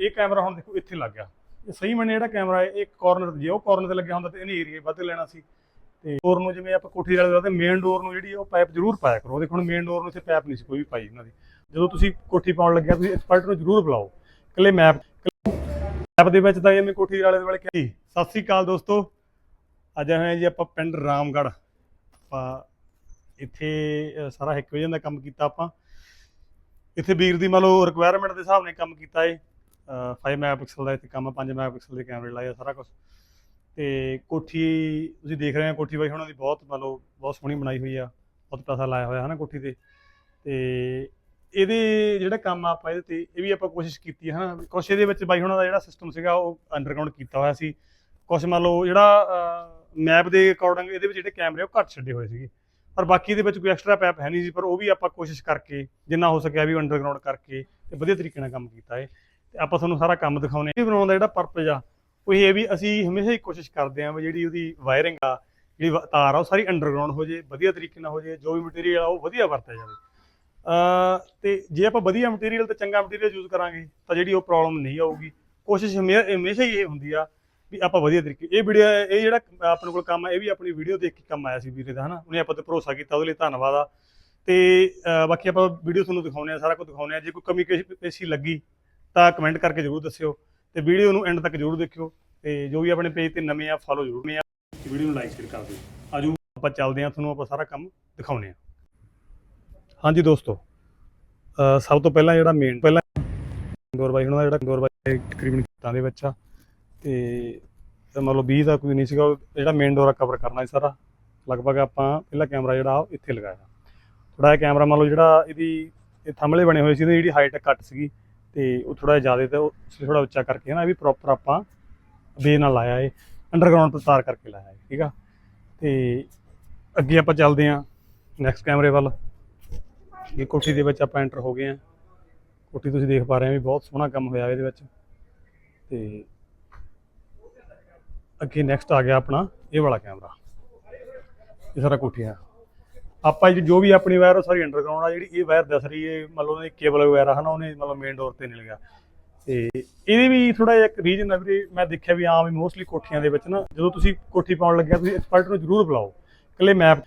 ਇਹ ਕੈਮਰਾ ਹੁਣ ਦੇਖੋ ਇੱਥੇ ਲੱਗ ਗਿਆ। ਇਹ ਸਹੀ ਮੈਨੇ ਜਿਹੜਾ ਕੈਮਰਾ ਹੈ, ਇਹ ਕਾਰਨਰ ਜੇ ਉਹ ਕਾਰਨਰ ਤੇ ਲੱਗਿਆ ਹੁੰਦਾ ਤੇ ਇਹਨੇ ਏਰੀਆ ਵੱਧ ਲੈਣਾ ਸੀ। ਤੇ ਡੋਰ ਨੂੰ ਜਿਵੇਂ ਆਪਾਂ ਕੋਠੀ ਵਾਲੇ ਦਾ ਮੇਨ ਡੋਰ ਨੂੰ ਜਿਹੜੀ ਉਹ ਪਾਈਪ ਜ਼ਰੂਰ ਪਾਇਆ ਕਰੋ। ਦੇਖੋ ਹੁਣ ਮੇਨ ਡੋਰ ਨੂੰ ਇੱਥੇ ਪਾਈਪ ਨਹੀਂ ਸੀ, ਕੋਈ ਵੀ ਪਾਈ ਇਹਨਾਂ ਦੀ। ਜਦੋਂ ਤੁਸੀਂ ਕੋਠੀ ਪਾਉਣ ਲੱਗਿਆ, ਤੁਸੀਂ ਐਕਸਪਰਟ ਨੂੰ ਜ਼ਰੂਰ ਬੁਲਾਓ। ਇਕੱਲੇ ਮੈਪ ਮੈਪ ਦੇ ਵਿੱਚ ਤਾਂ ਐਵੇਂ ਕੋਠੀ ਵਾਲੇ ਦੇ ਵਾਲੇ ਕਿਹਾ ਜੀ ਸਤਿ ਸ੍ਰੀ ਅਕਾਲ ਦੋਸਤੋ। ਅੱਜ ਆਏ ਹੋਏ ਜੀ ਆਪਾਂ ਪਿੰਡ ਰਾਮਗੜ੍ਹ। ਆਪਾਂ ਇੱਥੇ ਸਾਰਾ ਇੱਕ ਵਜੇ ਦਾ ਕੰਮ ਕੀਤਾ ਆਪਾਂ। ਇੱਥੇ ਵੀਰ ਦੀ ਮੰਨ ਲਓ ਰਿਕੁਆਇਰਮੈਂਟ ਦੇ ਹਿਸਾਬ ਨਾਲ ਕੰਮ ਕੀਤਾ ਏ। 5 ਮੈਗਾਪਿਕਸਲ ਦਾ ਇੱਥੇ ਕੰਮ ਆ 5 ਮੈਗਾਪਿਕਸਲ ਦੇ ਕੈਮਰੇ ਲਾਏ ਆ ਸਾਰਾ ਕੁਝ ਤੇ ਕੋਠੀ, ਤੁਸੀਂ ਦੇਖ ਰਹੇ ਹੋ ਕੋਠੀ ਬਾਈ ਉਹਨਾਂ ਦੀ ਬਹੁਤ ਮੰਨ ਲਓ ਬਹੁਤ ਸੋਹਣੀ ਬਣਾਈ ਹੋਈ ਆ, ਬਹੁਤ ਪੈਸਾ ਲਾਇਆ ਹੋਇਆ ਹੈ ਨਾ ਕੋਠੀ ਤੇ। ਤੇ ਇਹਦੇ ਜਿਹੜਾ ਕੰਮ ਆ ਆਪਾਂ ਇਹਦੇ ਤੇ, ਇਹ ਵੀ ਆਪਾਂ ਕੋਸ਼ਿਸ਼ ਕੀਤੀ ਹੈ ਨਾ ਕੁਛ ਇਹਦੇ ਵਿੱਚ ਬਾਈ ਹੁਣਾਂ ਦਾ ਜਿਹੜਾ ਸਿਸਟਮ ਸੀਗਾ, ਉਹ ਅੰਡਰਗਰਾਉਂਡ ਕੀਤਾ ਹੋਇਆ ਸੀ। ਕੁਛ ਮੰਨ ਲਓ ਜਿਹੜਾ ਮੈਪ ਦੇ ਅਕੋਰਡਿੰਗ ਇਹਦੇ ਵਿੱਚ ਜਿਹੜੇ ਕੈਮਰੇ ਉਹ ਘੱਟ ਛੱਡੇ ਹੋਏ ਸੀਗੇ। ਪਰ ਬਾਕੀ ਦੇ ਵਿੱਚ ਕੋਈ ਐਕਸਟਰਾ ਪੈਪ ਹੈ ਨਹੀਂ ਸੀ, ਪਰ ਉਹ ਵੀ ਆਪਾਂ ਕੋਸ਼ਿਸ਼ ਕਰਕੇ, ਜਿੰਨਾ ਹੋ ਸਕਿਆ ਵੀ ਅੰਡਰਗਰਾਉਂਡ ਕਰਕੇ ਤੇ ਵਧੀਆ ਤਰੀਕੇ ਨਾਲ ਕੰਮ ਕੀਤਾ ਹੈ ਤੇ ਆਪਾਂ ਤੁਹਾਨੂੰ ਸਾਰਾ ਕੰਮ ਦਿਖਾਉਨੇ ਇਹ ਬਣਾਉਣ ਦਾ ਜਿਹੜਾ ਪਰਪਸ ਆ, ਉਹ ਇਹ ਵੀ ਅਸੀਂ ਹਮੇਸ਼ਾ ਹੀ ਕੋਸ਼ਿਸ਼ ਕਰਦੇ ਹਾਂ ਵੀ ਜਿਹੜੀ ਉਹਦੀ ਵਾਇਰਿੰਗ ਆ, ਜਿਹੜੀ ਵਾ- ਤਾਰ ਆ, ਉਹ ਸਾਰੀ ਅੰਡਰਗਰਾਉਂਡ ਹੋ ਜੇ, ਵਧੀਆ ਤਰੀਕੇ ਨਾਲ ਹੋ ਜੇ, ਜੋ ਵੀ ਮਟੀਰੀਅਲ ਆ, ਉਹ ਵਧੀਆ ਵਰਤਿਆ ਜਾਵੇ। ਅ ਤੇ ਜੇ ਆਪਾਂ ਵਧੀਆ ਮਟੀਰੀਅਲ ਤੇ ਚੰਗਾ ਮਟੀਰੀਅਲ ਯੂਜ਼ ਕਰਾਂਗੇ, ਤਾਂ ਜਿਹੜੀ ਉਹ ਪ੍ਰੋਬਲਮ ਨਹੀਂ ਆਊਗੀ। ਕੋਸ਼ਿਸ਼ ਹਮੇ- ਹਮੇਸ਼ਾ ਹੀ ਇਹ ਹੁੰਦੀ ਆ ਵੀ ਆਪਾਂ ਵਧੀਆ ਤਰੀਕੇ ਇਹ ਵੀਡੀਓ ਇਹ ਜਿਹੜਾ ਆਪਣੇ ਕੋਲ ਕੰਮ ਆ, ਇਹ ਵੀ ਆਪਣੀ ਵੀਡੀਓ ਦੇਖ ਕੇ ਕੰਮ ਆਇਆ ਸੀ ਵੀਰੇ ਦਾ, ਹਨਾ? ਉਹਨੇ ਆਪਾਂ ਤੇ ਭਰੋਸਾ ਕੀਤਾ, ਉਹਦੇ ਲਈ ਧੰਨਵਾਦ ਆ। ਤੇ ਬਾਕੀ ਆਪਾਂ ਵੀਡੀਓ ਤੁਹਾਨੂੰ ਦਿਖਾਉਨੇ ਆ ਸਾਰਾ ਕੁਝ ਦਿਖਾਉਨੇ ਆ ਜੇ ਕੋਈ ਕਮੀ ਪੇਸ਼ੀ- ਪੇਸ਼ੀ ਲੱਗੀ ਤਾਂ ਕਮੈਂਟ ਕਰਕੇ ਜਰੂਰ ਦੱਸਿਓ ਤੇ ਵੀਡੀਓ ਨੂੰ ਐਂਡ ਤੱਕ ਜਰੂਰ ਦੇਖਿਓ ਤੇ ਜੋ ਵੀ ਆਪਣੇ ਪੇਜ ਤੇ ਨਵੇਂ ਆ ਫੋਲੋ ਜਰੂਰ ਨੇ ਆ ਵੀਡੀਓ ਨੂੰ ਲਾਈਕ ਸ਼ੇਅਰ ਕਰ ਦਿਓ। ਆਜੋ ਆਪਾਂ ਚੱਲਦੇ ਆ ਤੁਹਾਨੂੰ ਆਪਾਂ ਸਾਰਾ ਕੰਮ ਦਿਖਾਉਨੇ ਆ ਹਾਂਜੀ ਦੋਸਤੋ ਸਭ ਤੋਂ ਪਹਿਲਾਂ ਜਿਹੜਾ ਮੇਨ ਪਹਿਲਾਂ ਗੌਰ ਬਾਈ ਹੁਣਾਂ ਦਾ ਜਿਹੜਾ ਗੌਰ ਬਾਈ ਤਕਰੀਬਨ ਖੇਤਾਂ ਦੇ ਵਿੱਚ ਆ, ਤੇ ਮਤਲਬ ਮੰਨ 20 ਦਾ ਕੋਈ ਨਹੀਂ ਸੀਗਾ ਜਿਹੜਾ ਮੇਨ ਡੋਰਾ ਕਵਰ ਕਰਨਾ ਸੀ ਸਾਰਾ। ਲਗਭਗ ਆਪਾਂ ਪਹਿਲਾ ਕੈਮਰਾ ਜਿਹੜਾ ਉਹ ਇੱਥੇ ਲਗਾਇਆ। ਥੋੜਾ ਜਿਹਾ ਕੈਮਰਾ ਮੰਨ ਲਓ ਜਿਹੜਾ ਇਹਦੀ ਇਹ ਥੰਮਲੇ ਬਣੇ ਹੋਏ ਸੀ, ਇਹਦੀ ਜਿਹੜੀ ਹਾਈਟ ਘੱਟ ਸੀਗੀ ਤੇ ਉਹ ਥੋੜਾ ਜ਼ਿਆਦਾ ਤੇ ਉਹ ਥੋੜਾ ਉੱਚਾ ਕਰਕੇ ਨਾ, ਇਹ ਵੀ ਪ੍ਰੋਪਰ ਆਪਾਂ ਬੇ ਨਾਲ ਲਾਇਆ ਏ ਅੰਡਰਗਰਾਉਂਡ ਤੋਂ ਤਾਰ ਕਰਕੇ ਲਾਇਆ ਏ ਠੀਕ ਆ? ਤੇ ਅੱਗੇ ਆਪਾਂ ਚੱਲਦੇ ਆਂ ਨੈਕਸਟ ਕੈਮਰੇ ਵੱਲ। ਇਹ ਕੋਠੀ ਦੇ ਵਿੱਚ ਆਪਾਂ ਐਂਟਰ ਹੋ ਗਏ ਆਂ ਕੋਠੀ ਤੁਸੀਂ ਦੇਖ ਪਾ ਰਹੇ ਹੋ ਵੀ ਬਹੁਤ ਸੋਹਣਾ ਕੰਮ ਹੋਇਆ ਇਹਦੇ ਵਿੱਚ। ਤੇ ਅੱਗੇ ਨੈਕਸਟ ਆ ਗਿਆ ਆਪਣਾ ਇਹ ਵਾਲਾ ਕੈਮਰਾ ਇਹ ਸਾਰਾ ਕੋਠੀ ਹੈ। ਆਪਾਂ ਜੋ ਵੀ ਆਪਣੀ ਵਾਇਰ ਉਹ ਸਾਰੀ ਅੰਡਰਗਰਾਉਂਡ ਆ, ਜਿਹੜੀ ਇਹ ਵਾਇਰ ਦੱਸ ਰਹੀ ਹੈ ਮਤਲਬ ਉਹਨੇ ਕੇਬਲ ਵਗੈਰਾ ਹਨਾ, ਉਹਨੇ ਮਤਲਬ ਮੇਨ ਡੋਰ ਤੇ ਨਹੀਂ ਲਗਿਆ ਤੇ ਇਹਦੇ ਵੀ ਥੋੜਾ ਜਿਹਾ ਇੱਕ ਰੀਜਨ ਹੈ ਵੀ ਮੈਂ ਦੇਖਿਆ ਵੀ ਆਮ ਹੀ ਮੋਸਟਲੀ ਕੋਠੀਆਂ ਦੇ ਵਿੱਚ ਨਾ, ਜਦੋਂ ਤੁਸੀਂ ਕੋਠੀ ਪਾਉਣ ਲੱਗਿਆ, ਤੁਸੀਂ ਐਕਸਪਰਟ ਨੂੰ ਜ਼ਰੂਰ ਬੁਲਾਓ। ਇਕੱਲੇ ਮੈਪ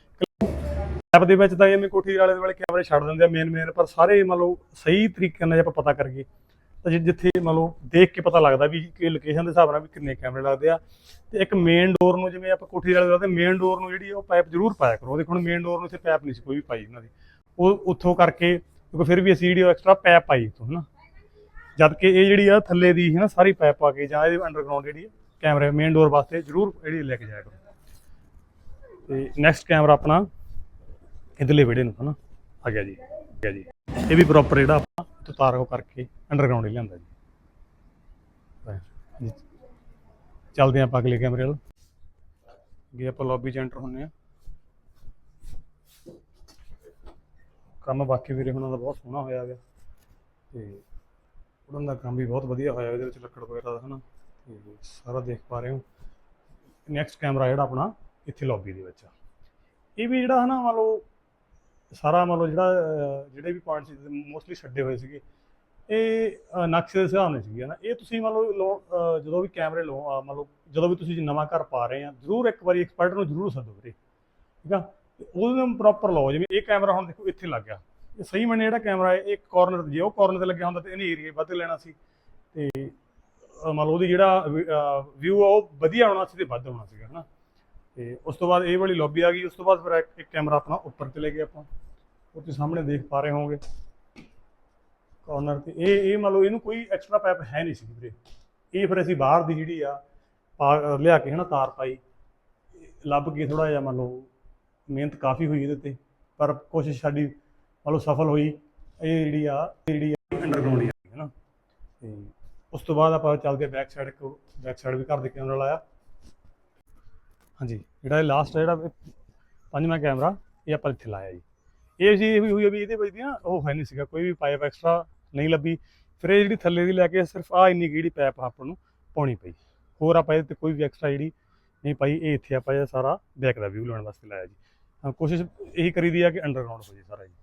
ਮੈਪ ਦੇ ਵਿੱਚ ਤਾਂ ਐਵੇਂ ਕੋਠੀ ਵਾਲੇ ਦੇ ਵਾਲੇ ਕੈਮਰੇ ਛੱਡ ਦਿੰਦੇ ਆ ਮੇਨ ਮੇਨ ਪਰ ਸਾਰੇ ਮਤਲਬ ਸਹੀ ਤਰੀਕੇ ਨਾਲ ਜੇ ਆਪਾਂ ਪਤਾ ਕਰੀਏ। ਤਾਂ ਜਿੱਥੇ ਮੰਨ ਲਓ ਦੇਖ ਕੇ ਪਤਾ ਲੱਗਦਾ ਵੀ ਕਿ ਲੋਕੇਸ਼ਨ ਦੇ ਹਿਸਾਬ ਨਾਲ ਵੀ ਕਿੰਨੇ ਕੈਮਰੇ ਲੱਗਦੇ ਆ। ਤੇ ਇੱਕ ਮੇਨ ਡੋਰ ਨੂੰ ਜਿਵੇਂ ਆਪਾਂ ਕੋਠੀ ਵਾਲੇ ਦਾ ਮੇਨ ਡੋਰ ਨੂੰ ਜਿਹੜੀ ਉਹ ਪਾਈਪ ਜ਼ਰੂਰ ਪਾਇਆ ਕਰੋ। ਦੇਖੋ ਹੁਣ ਮੇਨ ਡੋਰ ਨੂੰ ਇੱਥੇ ਪਾਈਪ ਨਹੀਂ ਸੀ, ਕੋਈ ਵੀ ਪਾਈ ਇਹਨਾਂ ਦੀ। ਉਹ ਉੱਥੋਂ ਕਰਕੇ, ਕਿਉਂਕਿ ਫਿਰ ਵੀ ਅਸੀਂ ਜਿਹੜੀ ਐਕਸਟਰਾ ਪਾਈਪ ਪਾਈ ਤੋਂ ਹਨਾ। ਜਦ ਕਿ ਇਹ ਜਿਹੜੀ ਆ ਥੱਲੇ ਦੀ ਹੈ ਨਾ ਸਾਰੀ ਪਾਈਪ ਪਾ ਕੇ ਜਾਂ ਇਹਦੇ ਅੰਡਰਗਰਾਉਂਡ ਜਿਹੜੀ ਕੈਮਰੇ ਮੇਨ ਡੋਰ ਵਾਸਤੇ ਜ਼ਰੂਰ ਜਿਹੜੀ ਲੈ ਕੇ ਜਾਇਆ ਕਰੋ। ਤੇ ਨੈਕਸਟ ਕੈਮਰਾ ਆਪਣਾ ਇਧਰਲੇ ਵਿੜੇ ਨੂੰ, ਹਨਾ। ਆ ਗਿਆ ਜੀ। ਆ ਜੀ। ਇਹ ਵੀ ਪ੍ਰੋਪਰ ਜਿਹੜਾ ਆਪਾਂ ਉੱਤੋਂ ਤਾਰ ਕਰਕੇ ਅੰਡਰਗਰਾਉਂਡ ਹੀ ਲਿਆਂਦਾ ਜੀ। ਚੱਲਦੇ ਹਾਂ ਆਪਾਂ ਅਗਲੇ ਕੈਮਰੇ ਵੱਲ। ਅੱਗੇ ਆਪਾਂ ਲੌਬੀ 'ਚ ਐਂਟਰ ਹੁੰਨੇ ਆ ਕੰਮ ਬਾਕੀ ਵੀਰੇ ਹੁਣਾਂ ਦਾ ਬਹੁਤ ਸੋਹਣਾ ਹੋਇਆ ਗਿਆ ਤੇ ਉਹਨਾਂ ਦਾ ਕੰਮ ਵੀ ਬਹੁਤ ਵਧੀਆ ਹੋਇਆ ਇਹਦੇ ਵਿੱਚ ਲੱਕੜ ਵਗੈਰਾ ਦਾ, ਹਨਾ। ਤੇ ਸਾਰਾ ਦੇਖ ਪਾ ਰਹੇ ਹੋ। ਨੈਕਸਟ ਕੈਮਰਾ ਜਿਹੜਾ ਆਪਣਾ ਇੱਥੇ ਲੌਬੀ ਦੇ ਵਿੱਚ ਆ। ਇਹ ਵੀ ਜਿਹੜਾ, ਹਨਾ, ਮੰਨ ਲਓ ਸਾਰਾ ਮਤਲਬ ਜਿਹੜਾ ਜਿਹੜੇ ਵੀ ਪੁਆਇੰਟ ਸੀ ਮੋਸਟਲੀ ਛੱਡੇ ਹੋਏ ਸੀਗੇ। ਇਹ ਨਕਸ਼ੇ ਦੇ ਹਿਸਾਬ ਨਾਲ ਸੀਗੇ ਨਾ ਇਹ ਤੁਸੀਂ ਮਤਲਬ ਲਓ ਜਦੋਂ ਵੀ ਕੈਮਰੇ ਲਓ ਮਤਲਬ ਜਦੋਂ ਵੀ ਤੁਸੀਂ ਨਵਾਂ ਘਰ ਪਾ ਰਹੇ ਆ, ਜ਼ਰੂਰ ਇੱਕ ਵਾਰੀ ਐਕਸਪਰਟ ਨੂੰ ਜ਼ਰੂਰ ਸੱਦੋ ਵੀਰੇ, ਠੀਕ ਆ? ਉਹਦੇ ਨਾਲ ਪ੍ਰੋਪਰ ਲਓ, ਜਿਵੇਂ ਇਹ ਕੈਮਰਾ ਹੁਣ ਦੇਖੋ ਇੱਥੇ ਲੱਗ ਗਿਆ। ਇਹ ਸਹੀ ਮੰਨੇ ਜਿਹੜਾ ਕੈਮਰਾ ਹੈ ਇੱਕ ਕਾਰਨਰ ਜੇ ਉਹ ਕਾਰਨਰ ਤੇ ਲੱਗਿਆ ਹੁੰਦਾ ਤੇ ਇਹਨੇ ਏਰੀਆ ਵੱਧ ਲੈਣਾ ਸੀ। ਤੇ ਮਤਲਬ ਉਹਦੀ ਜਿਹੜਾ ਵਿਊ ਆ, ਉਹ ਵਧੀਆ ਆਉਣਾ ਸੀ ਤੇ ਵੱਧ ਆਉਣਾ ਸੀਗਾ, ਹਨਾ? ਤੇ ਉਸ ਤੋਂ ਬਾਅਦ ਇਹ ਵਾਲੀ ਲੌਬੀ ਆ ਗਈ, ਉਸ ਤੋਂ ਬਾਅਦ ਫਿਰ ਇੱਕ- ਕੈਮਰਾ ਆਪਣਾ ਉੱਪਰ ਚਲੇ ਗਿਆ ਆਪਾਂ। ਉਹ ਤੁਸੀਂ ਸਾਹਮਣੇ ਦੇਖ ਪਾ ਰਹੇ ਹੋਗੇ ਕਾਰਨਰ ਤੇ ਇਹ ਇਹ ਮੰਨ ਲਓ ਇਹਨੂੰ ਕੋਈ ਐਕਸਟਰਾ ਪਾਈਪ ਹੈ ਨਹੀਂ ਸੀ ਵੀਰੇ। ਇਹ ਫਿਰ ਅਸੀਂ ਬਾਹਰ ਦੀ ਜਿਹੜੀ ਆ, ਪਾ ਲਿਆ ਕੇ ਹਨਾ ਤਾਰ ਪਾਈ। ਲੱਭ ਕੇ ਥੋੜਾ ਜਿਹਾ ਮੰਨ ਲਓ ਮਿਹਨਤ ਕਾਫੀ ਹੋਈ ਇਹਦੇ ਤੇ। ਪਰ ਕੋਸ਼ਿਸ਼ ਸਾਡੀ ਮੰਨ ਲਓ ਸਫਲ ਹੋਈ। ਇਹ ਜਿਹੜੀ ਆ, ਇਹ ਜਿਹੜੀ ਅੰਡਰਗਰਾਉਂਡ ਹੀ ਆ ਹਨਾ। ਤੇ ਉਸ ਤੋਂ ਬਾਅਦ ਆਪਾਂ ਚੱਲਦੇ ਬੈਕ ਸਾਈਡ ਕੋ ਬੈਕ ਸਾਈਡ ਵੀ ਘਰ ਦੇ ਕੈਮਰਾ ਲਾਇਆ। ਹਾਂਜੀ। ਜਿਹੜਾ ਇਹ ਲਾਸਟ ਜਿਹੜਾ ਪੰਜਵਾਂ ਕੈਮਰਾ ਇਹ ਆਪਾਂ ਇੱਥੇ ਲਾਇਆ ਜੀ। ਇਹ ਜੀ ਇਹ ਵੀ ਹੋਈ ਆ ਵੀ ਇਹਦੇ ਵਿੱਚ ਦੀ ਨਾ ਉਹ ਹੈ ਨਹੀਂ ਸੀਗਾ, ਕੋਈ ਵੀ ਪਾਈਪ ਐਕਸਟਰਾ ਨਹੀਂ ਲੱਭੀ। ਫਿਰ ਇਹ ਜਿਹੜੀ ਥੱਲੇ ਦੀ ਲੈ ਕੇ ਸਿਰਫ ਆ ਇੰਨੀ ਕੁ ਜਿਹੜੀ ਪਾਈਪ ਆਪਾਂ ਨੂੰ ਪਾਉਣੀ ਪਈ। ਹੋਰ ਆਪਾਂ ਇਹਦੇ ਤੇ ਕੋਈ ਵੀ ਐਕਸਟਰਾ ਜਿਹੜੀ ਨਹੀਂ ਪਾਈ, ਇਹ ਇੱਥੇ ਆਪਾਂ ਇਹ ਸਾਰਾ ਬੈਕ ਦਾ ਵਿਊ ਲੈਣ ਵਾਸਤੇ ਲਾਇਆ ਜੀ। ਕੋਸ਼ਿਸ਼ ਇਹੀ ਕਰੀਦੀ ਆ ਕਿ ਅੰਡਰਗਰਾਉਂਡ ਹੋ ਜੇ ਸਾਰਾ ਜੀ।